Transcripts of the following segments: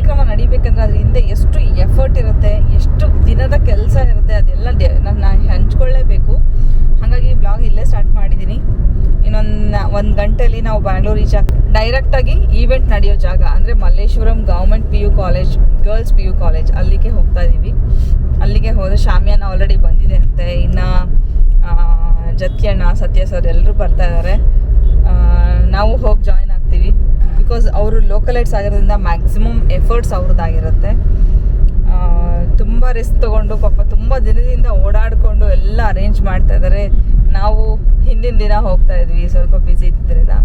ಕಾರ್ಯಕ್ರಮ ನಡಿಬೇಕಂದ್ರೆ ಅದ್ರ ಹಿಂದೆ ಎಷ್ಟು ಎಫರ್ಟ್ ಇರುತ್ತೆ, ಎಷ್ಟು ದಿನದ ಕೆಲಸ ಇರುತ್ತೆ, ಅದೆಲ್ಲ ನಾನು ಹಂಚ್ಕೊಳ್ಳೇಬೇಕು. ಹಾಗಾಗಿ ಬ್ಲಾಗ್ ಇಲ್ಲೇ ಸ್ಟಾರ್ಟ್ ಮಾಡಿದ್ದೀನಿ ಇನ್ನೊಂದು ಒಂದು ಗಂಟೆಯಲ್ಲಿ ನಾವು ಬ್ಯಾಂಗ್ಳೂರ್ ರೀಚ್ ಆಗಿ ಡೈರೆಕ್ಟಾಗಿ ಈವೆಂಟ್ ನಡೆಯೋ ಜಾಗ, ಅಂದರೆ Malleshwaram government P U college girls P U college ಅಲ್ಲಿಗೆ ಹೋಗ್ತಾ ಇದ್ದೀವಿ ಅಲ್ಲಿಗೆ ಹೋದ್ರೆ ಶಾಮಿಯಾನ ಆಲ್ರೆಡಿ ಬಂದಿದೆ ಅಂತೆ ಇನ್ನು ಜತ್ಕಿ ಅಣ್ಣ ಸತ್ಯ ಸರ್ ಎಲ್ಲರೂ ಬರ್ತಾ ಇದ್ದಾರೆ ನಾವು ಹೋಗಿ ಜಾಯ್ನ್ ಆಗ್ತೀವಿ. ಬಿಕಾಸ್ ಅವರು ಲೋಕಲೈಟ್ಸ್ ಆಗಿರೋದ್ರಿಂದ ಮ್ಯಾಕ್ಸಿಮಮ್ ಎಫರ್ಟ್ಸ್ ಅವ್ರದ್ದಾಗಿರುತ್ತೆ. ತುಂಬ ರಿಸ್ಕ್ ತೊಗೊಂಡು, ಪಾಪ ತುಂಬ ದಿನದಿಂದ ಓಡಾಡಿಕೊಂಡು ಎಲ್ಲ ಅರೇಂಜ್ ಮಾಡ್ತಾ ಇದ್ದಾರೆ ನಾವು ಹಿಂದಿನ ದಿನ ಹೋಗ್ತಾ ಇದ್ವಿ, ಸ್ವಲ್ಪ ಬ್ಯುಸಿ ಇದ್ದರಿಂದ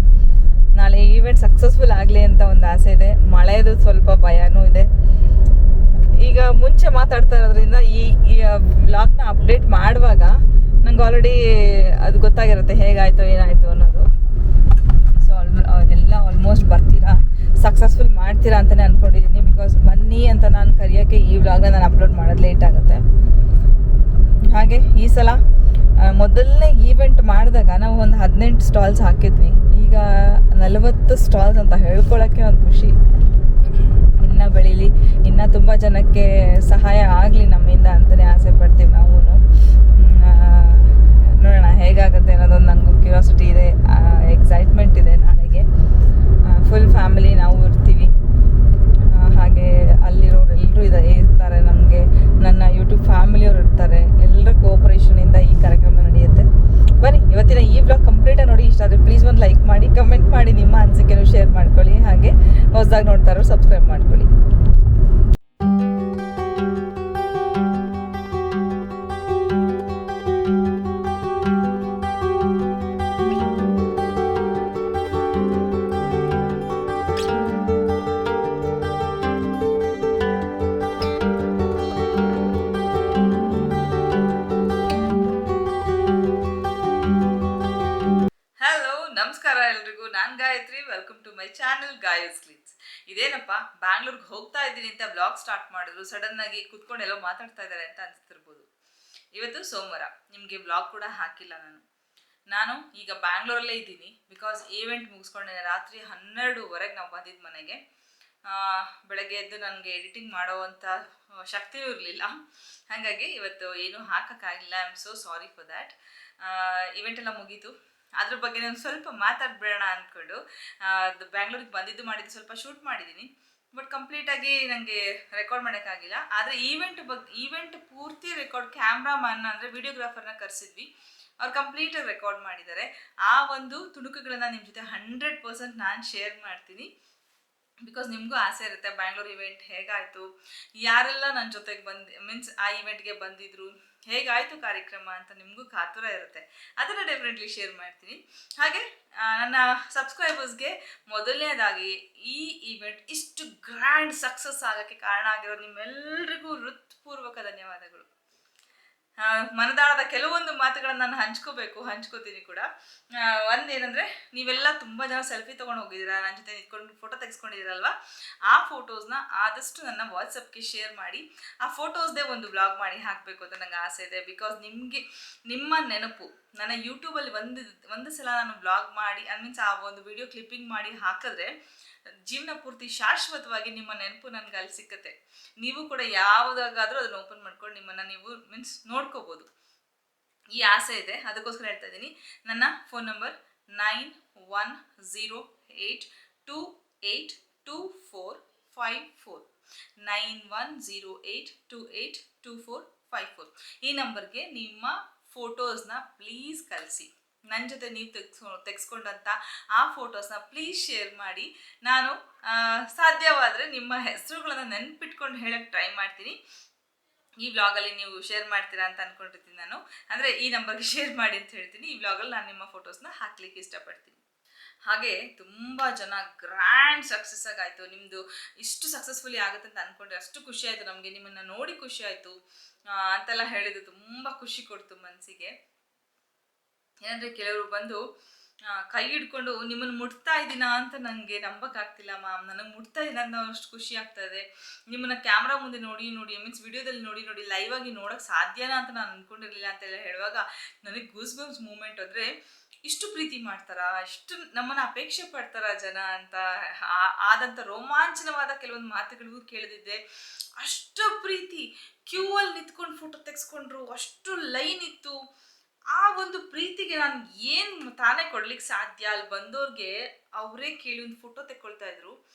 ನಾಳೆ ಈವೆಂಟ್ ಸಕ್ಸಸ್ಫುಲ್ ಆಗಲಿ ಅಂತ ಒಂದು ಆಸೆ ಇದೆ. ಮಳೆದು ಸ್ವಲ್ಪ ಭಯನೂ ಇದೆ. ಈಗ ಮುಂಚೆ ಮಾತಾಡ್ತಾ ಇರೋದ್ರಿಂದ ಈ ವ್ಲಾಗ್ನ ಅಪ್ಡೇಟ್ ಮಾಡುವಾಗ ನಂಗೆ ಆಲ್ರೆಡಿ ಅದು ಗೊತ್ತಾಗಿರುತ್ತೆ, ಹೇಗಾಯಿತು, ಏನಾಯಿತು ಅನ್ನೋದು. ಸೊ ಎಲ್ಲ ಆಲ್ಮೋಸ್ಟ್ ಸಕ್ಸಸ್ಫುಲ್ ಮಾಡ್ತೀರಾ ಅಂತಲೇ ಅಂದ್ಕೊಂಡಿದ್ದೀನಿ ಬಿಕಾಸ್ ಬನ್ನಿ ಅಂತ ನಾನು ಕರೆಯೋಕ್ಕೆ ಈ ವ್ಲಾಗ್ ನಾನು ಅಪ್ಲೋಡ್ ಮಾಡೋದು ಲೇಟ್ ಆಗುತ್ತೆ. ಹಾಗೆ ಈ ಸಲ ಮೊದಲನೇ ಈವೆಂಟ್ ಮಾಡಿದಾಗ ನಾವು ಒಂದು ಹದಿನೆಂಟು ಸ್ಟಾಲ್ಸ್ ಹಾಕಿದ್ವಿ. ಈಗ ನಲವತ್ತು ಸ್ಟಾಲ್ಸ್ ಅಂತ ಹೇಳ್ಕೊಳ್ಳೋಕ್ಕೆ ಒಂದು ಖುಷಿ. ಇನ್ನೂ ಬೆಳೀಲಿ, ಇನ್ನೂ ತುಂಬ ಜನಕ್ಕೆ ಸಹಾಯ ಆಗಲಿ ನಮ್ಮಿಂದ ಅಂತಲೇ ಆಸೆ ಪಡ್ತೀವಿ ನಾವು ನೋಡೋಣ ಹೇಗಾಗುತ್ತೆ ಅನ್ನೋದೊಂದು ನನಗೂ ಕ್ಯೂರಿಯಾಸಿಟಿ ಇದೆ ಎಕ್ಸೈಟ್ಮೆಂಟ್ ಇದೆ ನಾಳೆಗೆ. ಫುಲ್ ಫ್ಯಾಮಿಲಿ ನಾವು ಇರ್ತೀವಿ. ಹಾಗೆ ಅಲ್ಲಿರೋರು ಎಲ್ಲರೂ ಇದೆ, ಇರ್ತಾರೆ ನಮಗೆ. ನನ್ನ ಯೂಟ್ಯೂಬ್ ಫ್ಯಾಮಿಲಿಯವರು ಇರ್ತಾರೆ. ಎಲ್ಲರ ಕೋಆಪರೇಷನಿಂದ ಈ ಕಾರ್ಯಕ್ರಮ ನಡೆಯುತ್ತೆ. ಬನ್ನಿ, ಇವತ್ತಿನ ಈ ಬ್ಲಾಗ್ ಕಂಪ್ಲೀಟಾಗಿ ನೋಡಿ. ಇಷ್ಟ ಆದರೆ ಪ್ಲೀಸ್ ಒಂದು ಲೈಕ್ ಮಾಡಿ ಕಮೆಂಟ್ ಮಾಡಿ, ನಿಮ್ಮ ಅನಿಸಿಕೆನೂ ಶೇರ್ ಮಾಡ್ಕೊಳ್ಳಿ. ಹಾಗೆ ಹೊಸದಾಗಿ ನೋಡ್ತಾರೋ ಸಬ್ಸ್ಕ್ರೈಬ್ ಮಾಡ್ಕೊಳ್ಳಿ. ಇದೇನಪ್ಪ, ಬ್ಯಾಂಗ್ಳೂರ್ಗೆ ಹೋಗ್ತಾ ಇದ್ದೀನಿ ಅಂತ ಬ್ಲಾಗ್ ಸ್ಟಾರ್ಟ್ ಮಾಡಿದ್ರು ಸಡನ್ ಆಗಿ ಕುತ್ಕೊಂಡು ಎಲ್ಲೋ ಮಾತಾಡ್ತಾ ಇದ್ದಾರೆ ಅಂತ ಅನ್ಸ್ತಿರ್ಬೋದು. ಇವತ್ತು ಸೋಮವಾರ, ನಿಮಗೆ ಬ್ಲಾಗ್ ಕೂಡ ಹಾಕಿಲ್ಲ ನಾನು. ನಾನು ಈಗ ಬ್ಯಾಂಗ್ಳೂರಲ್ಲೇ ಇದ್ದೀನಿ ಬಿಕಾಸ್ ಈವೆಂಟ್ ಮುಗಿಸ್ಕೊಂಡೆ ರಾತ್ರಿ ಹನ್ನೆರಡುವರೆಗೆ ನಾವು ಬಂದಿದ್ದು ಮನೆಗೆ. ಬೆಳಗ್ಗೆ ಎದ್ದು ನನಗೆ ಎಡಿಟಿಂಗ್ ಮಾಡೋವಂಥ ಶಕ್ತಿಯೂ ಇರಲಿಲ್ಲ. ಹಾಗಾಗಿ ಇವತ್ತು ಏನೂ ಹಾಕೋಕ್ಕಾಗಿಲ್ಲ I am so sorry for that event ಎಲ್ಲ ಮುಗೀತು. ಅದ್ರ ಬಗ್ಗೆ ನಾನು ಸ್ವಲ್ಪ ಮಾತಾಡ್ಬೇಡ ಅಂದ್ಕೊಂಡು ಅದು ಬ್ಯಾಂಗ್ಳೂರಿಗೆ ಬಂದಿದ್ದು ಮಾಡಿದ್ದು ಸ್ವಲ್ಪ ಶೂಟ್ ಮಾಡಿದ್ದೀನಿ ಬಟ್ ಕಂಪ್ಲೀಟಾಗಿ ನನಗೆ ರೆಕಾರ್ಡ್ ಮಾಡೋಕ್ಕಾಗಿಲ್ಲ. ಆದರೆ ಈವೆಂಟ್ ಬಗ್ಗೆ ಈವೆಂಟ್ ಪೂರ್ತಿ ರೆಕಾರ್ಡ್ ಕ್ಯಾಮ್ರಾಮನ್ ಅಂದರೆ ವಿಡಿಯೋಗ್ರಾಫರ್ನ ಕರೆಸಿದ್ವಿ. ಅವ್ರು ಕಂಪ್ಲೀಟಾಗಿ ರೆಕಾರ್ಡ್ ಮಾಡಿದ್ದಾರೆ. ಆ ಒಂದು ತುಣುಕುಗಳನ್ನು ನಿಮ್ಮ ಜೊತೆ ಹಂಡ್ರೆಡ್ ಪರ್ಸೆಂಟ್ ನಾನು ಶೇರ್ ಮಾಡ್ತೀನಿ. ಬಿಕಾಸ್ ನಿಮಗೂ ಆಸೆ ಇರುತ್ತೆ ಬ್ಯಾಂಗ್ಳೂರ್ ಇವೆಂಟ್ ಹೇಗಾಯಿತು? ಯಾರೆಲ್ಲ ನನ್ನ ಜೊತೆಗೆ ಬಂದು ಮೀನ್ಸ್ ಆ ಇವೆಂಟ್ಗೆ ಬಂದಿದ್ರು, ಹೇಗಾಯಿತು ಕಾರ್ಯಕ್ರಮ ಅಂತ ನಿಮಗೂ ಕಾತುರ ಇರುತ್ತೆ. ಅದನ್ನು ಡೆಫಿನೆಟ್ಲಿ ಶೇರ್ ಮಾಡ್ತೀನಿ. ಹಾಗೆ ನನ್ನ ಸಬ್ಸ್ಕ್ರೈಬರ್ಸ್ಗೆ ಮೊದಲನೇದಾಗಿ ಈ ಇವೆಂಟ್ ಇಷ್ಟು ಗ್ರ್ಯಾಂಡ್ ಸಕ್ಸಸ್ ಆಗೋಕ್ಕೆ ಕಾರಣ ಆಗಿರೋ ನಿಮ್ಮೆಲ್ಲರಿಗೂ ಹೃತ್ಪೂರ್ವಕ ಧನ್ಯವಾದಗಳು. ಮನದಾಳದ ಕೆಲವೊಂದು ಮಾತುಗಳನ್ನು ನಾನು ಹಂಚ್ಕೋಬೇಕು, ಹಂಚ್ಕೋತೀನಿ ಕೂಡ. ಒಂದೇನಂದ್ರೆ, ನೀವೆಲ್ಲ ತುಂಬ ಜನ ಸೆಲ್ಫಿ ತೊಗೊಂಡು ಹೋಗಿದ್ದೀರಾ? ನನ್ನ ಜೊತೆ ನಿಂತ್ಕೊಂಡು ಫೋಟೋ ತೆಗೆಸ್ಕೊಂಡಿದ್ದೀರಲ್ವ? ಆ ಫೋಟೋಸ್ನ ಆದಷ್ಟು ನನ್ನ ವಾಟ್ಸಪ್ಗೆ ಶೇರ್ ಮಾಡಿ, ಆ ಫೋಟೋಸ್ದೇ ಒಂದು ಬ್ಲಾಗ್ ಮಾಡಿ ಹಾಕಬೇಕು ಅಂತ ನಂಗೆ ಆಸೆ ಇದೆ. ಬಿಕಾಸ್ ನಿಮಗೆ, ನಿಮ್ಮ ನೆನಪು, ನನ್ನ ಯೂಟ್ಯೂಬಲ್ಲಿ ಒಂದು ಒಂದು ಸಲ ನಾನು ಬ್ಲಾಗ್ ಮಾಡಿ ಐ ಮೀನ್ಸ್ ಆ ಒಂದು ವಿಡಿಯೋ ಕ್ಲಿಪ್ಪಿಂಗ್ ಮಾಡಿ ಹಾಕಿದ್ರೆ, ಜೀವನ ಪೂರ್ತಿ ಶಾಶ್ವತವಾಗಿ ನಿಮ್ಮ ನೆನಪು ನನಗೆ ಅಲ್ಲಿ ಸಿಕ್ಕತ್ತೆ. ನೀವು ಕೂಡ ಯಾವುದಾಗಾದರೂ ಅದನ್ನು ಓಪನ್ ಮಾಡ್ಕೊಂಡು ನಿಮ್ಮನ್ನು ನೀವು ಮೀನ್ಸ್ ನೋಡ್ಕೋಬೋದು. ಈ ಆಸೆ ಇದೆ, ಅದಕ್ಕೋಸ್ಕರ ಹೇಳ್ತಾ ಇದ್ದೀನಿ. ನನ್ನ phone number nine one zero eight two eight two four five four nine one zero eight two eight two four five four ಈ ನಂಬರ್ಗೆ ನಿಮ್ಮ ಫೋಟೋಸ್ನ ಪ್ಲೀಸ್ ಕಳಿಸಿ. ನನ್ನ ಜೊತೆ ನೀವು ತೆಗ್ಸ್ಕೊ ತೆಗೆಸ್ಕೊಂಡಂಥ ಆ ಫೋಟೋಸ್ನ ಪ್ಲೀಸ್ ಶೇರ್ ಮಾಡಿ. ನಾನು ಸಾಧ್ಯವಾದರೆ ನಿಮ್ಮ ಹೆಸರುಗಳನ್ನು ನೆನ್ಪಿಟ್ಕೊಂಡು ಹೇಳಕ್ಕೆ ಟ್ರೈ ಮಾಡ್ತೀನಿ. ಈ ವ್ಲಾಗಲ್ಲಿ ನೀವು ಶೇರ್ ಮಾಡ್ತೀರಾ ಅಂತ ಅನ್ಕೊಂಡಿರ್ತೀನಿ ನಾನು. ಅಂದರೆ ಈ ನಂಬರ್ಗೆ ಶೇರ್ ಮಾಡಿ ಅಂತ ಹೇಳ್ತೀನಿ. ಈ ವ್ಲಾಗಲ್ಲಿ ನಾನು ನಿಮ್ಮ ಫೋಟೋಸ್ನ ಹಾಕ್ಲಿಕ್ಕೆ ಇಷ್ಟಪಡ್ತೀನಿ. ಹಾಗೆ ತುಂಬ ಜನ ಗ್ರ್ಯಾಂಡ್ ಸಕ್ಸಸ್ ಆಗಾಯಿತು ನಿಮ್ಮದು ಇಷ್ಟು ಸಕ್ಸಸ್ಫುಲಿ ಆಗುತ್ತೆ ಅಂತ ಅಂದ್ಕೊಂಡ್ರೆ ಅಷ್ಟು ಖುಷಿ ಆಯಿತು ನಮಗೆ. ನಿಮ್ಮನ್ನು ನೋಡಿ ಖುಷಿ ಆಯಿತು. ಅಂತೆಲ್ಲ ಹೇಳಿದ್ದು ತುಂಬ ಖುಷಿ ಕೊಡ್ತು ಮನಸ್ಸಿಗೆ ಏನಂದರೆ ಕೆಲವರು ಬಂದು ಕೈ ಹಿಡ್ಕೊಂಡು, ನಿಮ್ಮನ್ನು ಮುಟ್ತಾ ಇದ್ದೀನಾ ಅಂತ ನನಗೆ ನಂಬಕ್ಕಾಗ್ತಿಲ್ಲ ಮ್ಯಾಮ್ ನನಗೆ ಮುಟ್ತಾ ಇದ್ದೀನಿ ಅಷ್ಟು ಖುಷಿ ಆಗ್ತದೆ. ನಿಮ್ಮನ್ನ ಕ್ಯಾಮ್ರಾ ಮುಂದೆ ನೋಡಿ ನೋಡಿ ಮೀನ್ಸ್ ವಿಡಿಯೋದಲ್ಲಿ ನೋಡಿ ನೋಡಿ ಲೈವ್ ಆಗಿ ನೋಡೋಕೆ ಸಾಧ್ಯನಾ ಅಂತ ನಾನು ಅಂದ್ಕೊಂಡಿರಲಿಲ್ಲ ಅಂತೆಲ್ಲ ಹೇಳುವಾಗ ನನಗೆ ಗೂಸ್ ಮೂಮೆಂಟ್ ಅಂದರೆ ಇಷ್ಟು ಪ್ರೀತಿ ಮಾಡ್ತಾರ? ಇಷ್ಟು ನಮ್ಮನ್ನ ಅಪೇಕ್ಷೆ ಪಡ್ತಾರ ಜನ ಅಂತ ಆದಂಥ ರೋಮಾಂಚನವಾದ ಕೆಲವೊಂದು ಮಾತುಗಳಿಗೂ ಕೇಳಿದಿದ್ದೆ. ಅಷ್ಟು ಪ್ರೀತಿ. ಕ್ಯೂ ಅಲ್ಲಿ ನಿಂತ್ಕೊಂಡು ಫೋಟೋ ತೆಗೆಸ್ಕೊಂಡ್ರು, ಅಷ್ಟು ಲೈನ್ ಇತ್ತು. ಆ ಒಂದು ಪ್ರೀತಿಗೆ ನಾನು ಏನ್ ತಾನೇ ಕೊಡ್ಲಿಕ್ಕೆ ಸಾಧ್ಯ? ಅಲ್ಲಿ ಬಂದವ್ರಿಗೆ ಅವರೇ ಕೇಳಿ ಒಂದು ಫೋಟೋ ತೆಕ್ಕೊಳ್ತಾ ಇದ್ರು.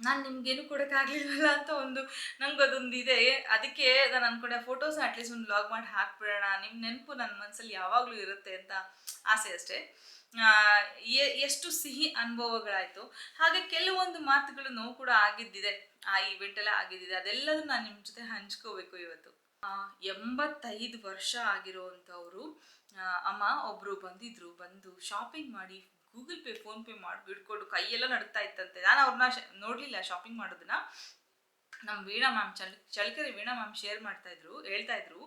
ನಾನು ನಿಮ್ಗೇನು ಕೊಡೋಕ್ಕಾಗಲಿಲ್ವಲ್ಲ ಅಂತ ಒಂದು ನಂಗೆ ಅದೊಂದು ಇದೆ ಅದಕ್ಕೆ ನಾನು ಅನ್ಕೊಂಡೆ ಫೋಟೋಸ್ ಅಟ್ಲೀಸ್ಟ್ ಒಂದು ಲಾಗ್ ಮಾಡಿ ಹಾಕ್ಬಿಡೋಣ. ನಿಮ್ಮ ನೆನಪು ನನ್ನ ಮನಸ್ಸಲ್ಲಿ ಯಾವಾಗಲೂ ಇರುತ್ತೆ ಅಂತ ಆಸೆ ಅಷ್ಟೇ. ಎಷ್ಟು ಸಿಹಿ ಅನುಭವಗಳಾಯಿತು. ಹಾಗೆ ಕೆಲವೊಂದು ಮಾತುಗಳು ನೋವು ಕೂಡ ಆಗಿದ್ದಿದೆ. ಆ ಇವೆಂಟೆಲ್ಲ ಆಗಿದ್ದಿದೆ. ಅದೆಲ್ಲದೂ ನಾನು ನಿಮ್ಮ ಜೊತೆ ಹಂಚ್ಕೋಬೇಕು ಇವತ್ತು. ಎಂಬತ್ತೈದು ವರ್ಷ ಆಗಿರೋವಂಥವ್ರು ಅಮ್ಮ ಒಬ್ಬರು ಬಂದಿದ್ರು, ಬಂದು ಶಾಪಿಂಗ್ ಮಾಡಿ ಗೂಗಲ್ ಪೇ ಫೋನ್ಪೇ ಮಾಡಿ ಬಿಡ್ಕೊಂಡು ಕೈಯೆಲ್ಲ ನಡುತ್ತಾ ಇತ್ತಂತೆ. ನಾನು ಅವ್ರನ್ನ ನೋಡಲಿಲ್ಲ ಶಾಪಿಂಗ್ ಮಾಡೋದನ್ನ. ನಮ್ಮ ವೀಣಾ ಮ್ಯಾಮ್ ಚಲ್, ಚಳ್ಕೆರೆ ವೀಣಾ ಮ್ಯಾಮ್ ಶೇರ್ ಮಾಡ್ತಾ ಇದ್ರು, ಹೇಳ್ತಾ ಇದ್ರು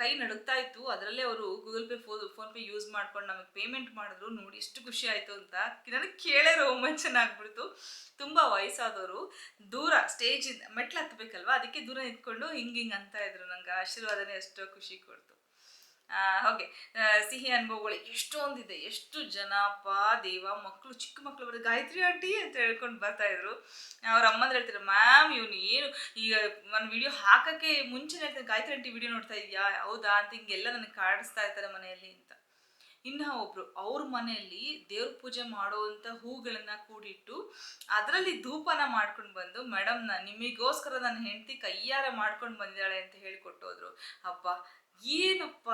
ಕೈ ನಡುಗ್ತಾ ಇತ್ತು, ಅದರಲ್ಲೇ ಅವರು ಗೂಗಲ್ ಪೇ ಫೋ ಫೋನ್ ಪೇ ಯೂಸ್ ಮಾಡ್ಕೊಂಡು ನಮಗೆ ಪೇಮೆಂಟ್ ಮಾಡಿದ್ರು, ನೋಡಿ ಎಷ್ಟು ಖುಷಿ ಆಯಿತು ಅಂತ. ನನಗೆ ಕೇಳೇ ರೋಮಾಂಚನ ಆಗ್ಬಿಡ್ತು ತುಂಬ ವಯಸ್ಸಾದವರು, ದೂರ ಸ್ಟೇಜಿಂದ ಮೆಟ್ಲು ಹತ್ತಬೇಕಲ್ವ ಅದಕ್ಕೆ ದೂರ ನಿಂತ್ಕೊಂಡು ಹಿಂಗೆ ಹಿಂಗೆ ಅಂತ ಇದ್ರು. ನಂಗೆ ಆಶೀರ್ವಾದನೇ ಎಷ್ಟೋ ಖುಷಿ ಕೊಡ್ತು. ಹಾಗೆ ಸಿಹಿ ಅನುಭವಗಳು ಎಷ್ಟೊಂದಿದೆ, ಎಷ್ಟು ಜನ ಪಾ ದೇವ ಮಕ್ಕಳು ಚಿಕ್ಕ ಮಕ್ಕಳು ಬರೋದು ಗಾಯತ್ರಿ ಆಂಟಿ ಅಂತ ಹೇಳ್ಕೊಂಡು ಬರ್ತಾ ಇದ್ರು. ಅವ್ರ ಅಮ್ಮಂದ್ರೆ ಹೇಳ್ತಾರೆ ಮ್ಯಾಮ್, ಇವನು ಏನು, ಈಗ ನನ್ನ ವಿಡಿಯೋ ಹಾಕಕ್ಕೆ ಮುಂಚೆ ಹೇಳ್ತಾರೆ ಗಾಯತ್ರಿ ಆಂಟಿ ವಿಡಿಯೋ ನೋಡ್ತಾ ಇದೆಯಾ? ಹೌದಾ ಅಂತ ಹಿಂಗೆಲ್ಲ ನನಗೆ ಕಾಡಿಸ್ತಾ ಇರ್ತಾರೆ ಮನೆಯಲ್ಲಿ ಅಂತ. ಇನ್ನು ಒಬ್ರು ಅವ್ರ ಮನೆಯಲ್ಲಿ ದೇವ್ರ ಪೂಜೆ ಮಾಡುವಂಥ ಹೂಗಳನ್ನ ಕೂಡಿಟ್ಟು ಅದರಲ್ಲಿ ಧೂಪನ ಮಾಡ್ಕೊಂಡು ಬಂದು, ಮೇಡಮ್ನ, ನಿಮಗೋಸ್ಕರ ನನ್ನ ಹೆಂಡತಿ ಕೈಯಾರ ಮಾಡ್ಕೊಂಡು ಬಂದಿದ್ದಾಳೆ ಅಂತ ಹೇಳಿಕೊಟ್ಟೋದ್ರು ಅಪ್ಪ ಏನಪ್ಪ?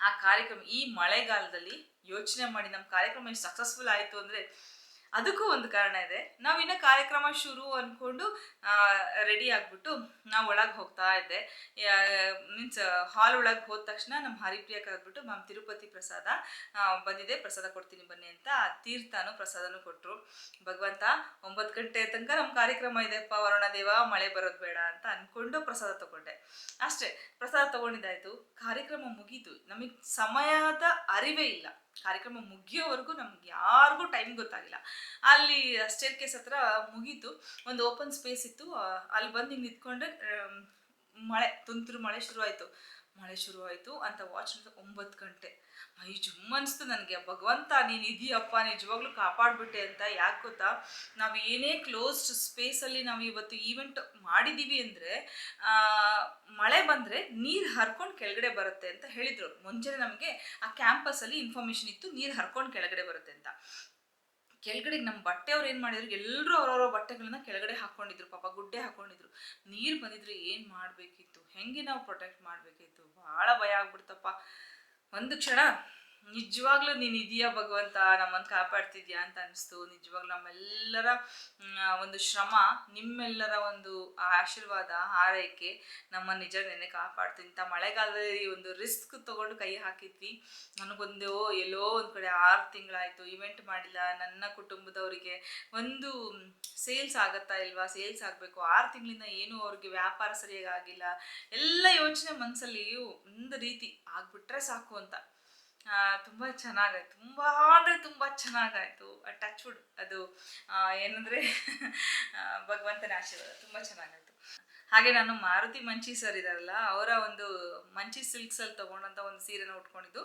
ಆ ಕಾರ್ಯಕ್ರಮ ಈ ಮಳೆಗಾಲದಲ್ಲಿ ಯೋಚನೆ ಮಾಡಿ ನಮ್ಮ ಕಾರ್ಯಕ್ರಮ ಎಷ್ಟು ಸಕ್ಸಸ್ಫುಲ್ ಆಯಿತು ಅಂದರೆ ಅದಕ್ಕೂ ಒಂದು ಕಾರಣ ಇದೆ. ನಾವಿನ್ನ ಕಾರ್ಯಕ್ರಮ ಶುರು ಅಂದ್ಕೊಂಡು ರೆಡಿ ಆಗಿಬಿಟ್ಟು ನಾವು ಒಳಗೆ ಹೋಗ್ತಾ ಇದ್ದೆ. ಮೀನ್ಸ್ ಹಾಲ್ ಒಳಗೆ ಹೋದ ತಕ್ಷಣ ನಮ್ಮ ಹರಿಪ್ರಿಯಕ್ಕಾಗ್ಬಿಟ್ಟು ಮ್ಯಾಮ್ ತಿರುಪತಿ ಪ್ರಸಾದ ಬಂದಿದೆ, ಪ್ರಸಾದ ಕೊಡ್ತೀನಿ ಬನ್ನಿ ಅಂತ ತೀರ್ಥನು ಪ್ರಸಾದನೂ ಕೊಟ್ಟರು ಭಗವಂತ, ಒಂಬತ್ತು ಗಂಟೆ ತನಕ ನಮ್ಮ ಕಾರ್ಯಕ್ರಮ ಇದೆಪ್ಪ ವರುಣದೇವ ಮಳೆ ಬರೋದು ಬೇಡ ಅಂತ ಅಂದ್ಕೊಂಡು ಪ್ರಸಾದ ತಗೊಂಡೆ. ಅಷ್ಟೇ, ಪ್ರಸಾದ ತಗೊಂಡಿದ್ದಾಯ್ತು. ಕಾರ್ಯಕ್ರಮ ಮುಗೀತು. ನಮಗೆ ಸಮಯದ ಅರಿವೇ ಇಲ್ಲ. ಕಾರ್ಯಕ್ರಮ ಮುಗಿಯೋವರೆಗೂ ನಮ್ಗೆ ಯಾರಿಗೂ ಟೈಮ್ ಗೊತ್ತಾಗಿಲ್ಲ. ಅಲ್ಲಿ ಸ್ಟೇರ್ ಕೇಸ್ ಹತ್ರ ಮುಗೀತು. ಒಂದು ಓಪನ್ ಸ್ಪೇಸ್ ಇತ್ತು. ಅಲ್ಲಿ ಬಂದು ಹಿಂಗೆ ನಿಂತ್ಕೊಂಡ್ರೆ ಮಳೆ, ತುಂತುರು ಮಳೆ ಶುರುವಾಯಿತು. ಮಳೆ ಶುರುವಾಯಿತು ಅಂತ ವಾಚ್ ಒಂಬತ್ತು ಗಂಟೆ. ಮೈ ಜುಮ್ ಅನಿಸ್ತು ನನಗೆ. ಭಗವಂತ, ನೀನು ಇದೆಯಪ್ಪ, ನಿಜವಾಗ್ಲೂ ಕಾಪಾಡಿಬಿಟ್ಟೆ ಅಂತ ಯಾಕೆ ಗೊತ್ತಾ? ನಾವು ಏನೇ ಕ್ಲೋಸ್ಡ್ ಸ್ಪೇಸಲ್ಲಿ ನಾವು ಇವತ್ತು ಈವೆಂಟ್ ಮಾಡಿದ್ದೀವಿ ಅಂದರೆ ಮಳೆ ಬಂದರೆ ನೀರು ಹರ್ಕೊಂಡು ಕೆಳಗಡೆ ಬರುತ್ತೆ ಅಂತ ಹೇಳಿದರು. ಮುಂಚೆನೆ ನಮಗೆ ಆ ಕ್ಯಾಂಪಸಲ್ಲಿ ಇನ್ಫಾರ್ಮೇಷನ್ ಇತ್ತು, ನೀರು ಹರ್ಕೊಂಡು ಕೆಳಗಡೆ ಬರುತ್ತೆ ಅಂತ. ಕೆಳಗಡೆ ನಮ್ಮ ಬಟ್ಟೆಯವ್ರು ಏನು ಮಾಡಿದ್ರು? ಎಲ್ಲರೂ ಅವರವರ ಬಟ್ಟೆಗಳನ್ನ ಕೆಳಗಡೆ ಹಾಕ್ಕೊಂಡಿದ್ರು ಪಾಪ ಗುಡ್ಡೆ ಹಾಕ್ಕೊಂಡಿದ್ರು ನೀರು ಬಂದಿದ್ರೆ ಏನು ಮಾಡಬೇಕಿತ್ತು? ಹೆಂಗೆ ನಾವು ಪ್ರೊಟೆಕ್ಟ್ ಮಾಡಬೇಕಿತ್ತು? ಭಾಳ ಭಯ ಆಗ್ಬಿಡ್ತಪ್ಪ. ಒಂದು ಕ್ಷಣ ನಿಜವಾಗ್ಲೂ ನೀನು ಇದೆಯಾ ಭಗವಂತ ನಮ್ಮನ್ನು ಕಾಪಾಡ್ತಿದ್ಯಾ ಅಂತ ಅನಿಸ್ತು. ನಿಜವಾಗ್ಲೂ ನಮ್ಮೆಲ್ಲರ ಒಂದು ಶ್ರಮ, ನಿಮ್ಮೆಲ್ಲರ ಒಂದು ಆಶೀರ್ವಾದ, ಹಾರೈಕೆ ನಮ್ಮ ನಿಜ ನೆನೆ ಕಾಪಾಡ್ತು. ಇಂಥ ಮಳೆಗಾಲದಲ್ಲಿ ಒಂದು ರಿಸ್ಕ್ ತಗೊಂಡು ಕೈ ಹಾಕಿದ್ವಿ. ನನಗೊಂದು, ಎಲ್ಲೋ ಒಂದು ಕಡೆ ಆರು ತಿಂಗಳಾಯಿತು. ಇವೆಂಟ್ ಮಾಡಿಲ್ಲ. ನನ್ನ ಕುಟುಂಬದವರಿಗೆ ಒಂದು ಸೇಲ್ಸ್ ಆಗತ್ತಾ ಇಲ್ವಾ? ಸೇಲ್ಸ್ ಆಗಬೇಕು. ಆರು ತಿಂಗಳಿಂದ ಏನು ಅವ್ರಿಗೆ ವ್ಯಾಪಾರ ಸರಿಯಾಗಿ ಆಗಿಲ್ಲ. ಎಲ್ಲ ಯೋಚನೆ ಮನಸ್ಸಲ್ಲಿಯೂ ಒಂದು ರೀತಿ ಆಗ್ಬಿಟ್ರೆ ಸಾಕು ಅಂತ. ತುಂಬ ಚೆನ್ನಾಗಾಯ್ತು. ತುಂಬ, ಅಂದರೆ ತುಂಬ ಚೆನ್ನಾಗಾಯ್ತು. ಟಚ್ ವುಡ್ ಅದು ಏನಂದರೆ ಭಗವಂತನ ಆಶೀರ್ವಾದ. ತುಂಬ ಚೆನ್ನಾಗಾಯ್ತು. ಹಾಗೆ ನಾನು ಮಾರುತಿ ಮಂಚಿ ಸರ್ ಇದಾರಲ್ಲ, ಅವರ ಒಂದು ಮಂಚಿ ಸಿಲ್ಕ್ಸಲ್ಲಿ ತೊಗೊಂಡಂಥ ಒಂದು ಸೀರೆನ ಉಟ್ಕೊಂಡಿದ್ದು.